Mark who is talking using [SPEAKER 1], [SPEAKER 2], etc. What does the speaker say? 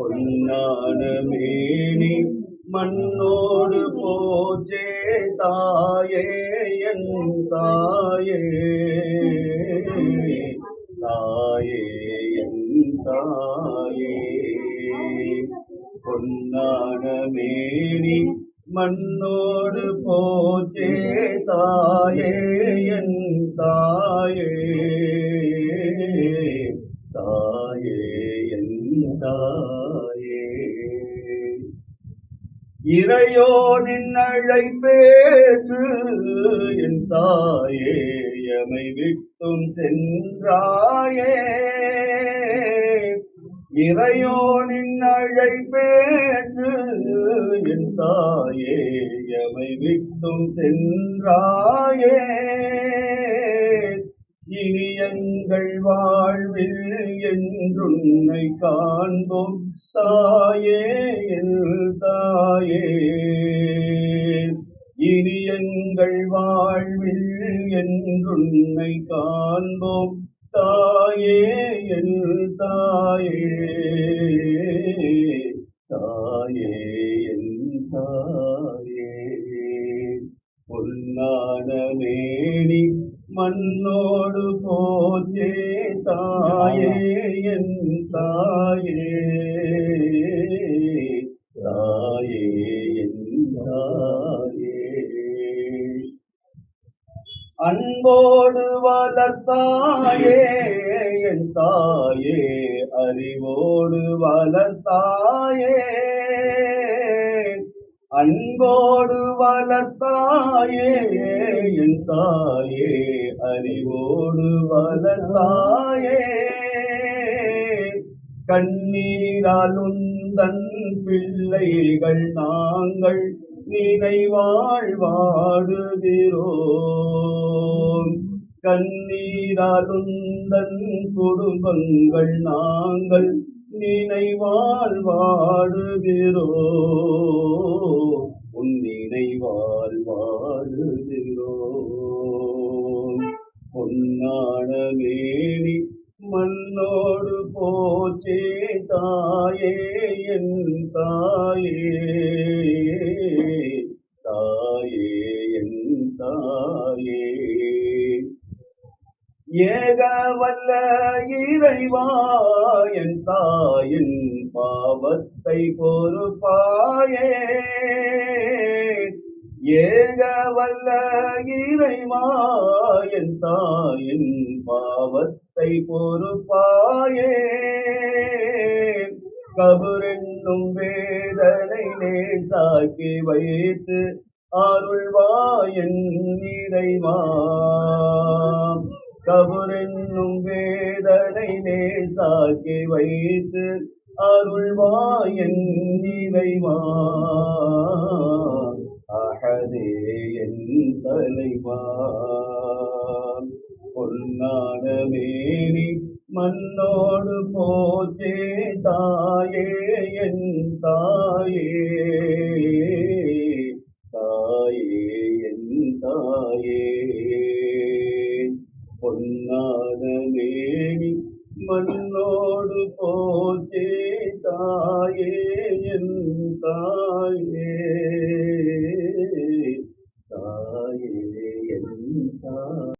[SPEAKER 1] பொன்னான மேனி மண்ணோடு போச்சே தாயே என் தாயே. தாயே என் தாயே. பொன்னான மேனி மண்ணோடு போச்சே தாயே என் தாயே. தாயே என் தாயே. இறையோனின் அழைப்பேற்று என் தாயே எமை விட்டும் சென்றாயே. இறையோனின் அழைப்பேற்று என் தாயே எமை விட்டும் சென்றாயே. இனி எங்கள் வாழ்வில் என்றுன்னை காண்போம் தாயே என் தாயே இனி எங்கள் வாழ்வில் என்றுன்னை காண்போம். தாயே என் தாயே. தாயே என் தாயே. பொன்னான மேனி மண்ணோடு போச்சே. தாயே என் தாயே. அன்போடு வளர்த்தாயே என் தாயே அறிவோடு வளர்த்தாயே. அன்போடு வளர்த்தாயே என் தாயே அறிவோடு வளர்த்தாயே. கண்ணீராலுந்தன் பிள்ளைகள் நாங்கள் நினைவாழ் கண்ணீராலுந்தன் குடும்பங்கள் நாங்கள் நினைவாழ்வாடுகிறோம். உன் நினைவால் வாடுகிறோம் பொன்னான மேனி மண்ணோடு போச்சே தாயே என் தாயே. தாயே என் தாயே. ஏக வல்ல இறைவா என் தாயின் பாவத்தை பொறுப்பாயே. ஏக வல்ல இறைவா என் தாயின் பாவத்தை பொறுப்பாயே. கபுரென்னும் வேதனை நேசாக்கி வைத்து அருள்வாயன் இறைவா. கபுரென்னும் வேதனை நேசாக்கி வைத்து அருள்வாயன் இறைவா. அகதே என் தலைவா. பொன்னான மேனி மண்ணோடு போச்சே தாயே என் தாயே. தாயே என் தாயே. பொன்னாத மேனி மண்ணோடு போச்சே தாயே என் தாயே. தாயே என் தாயே.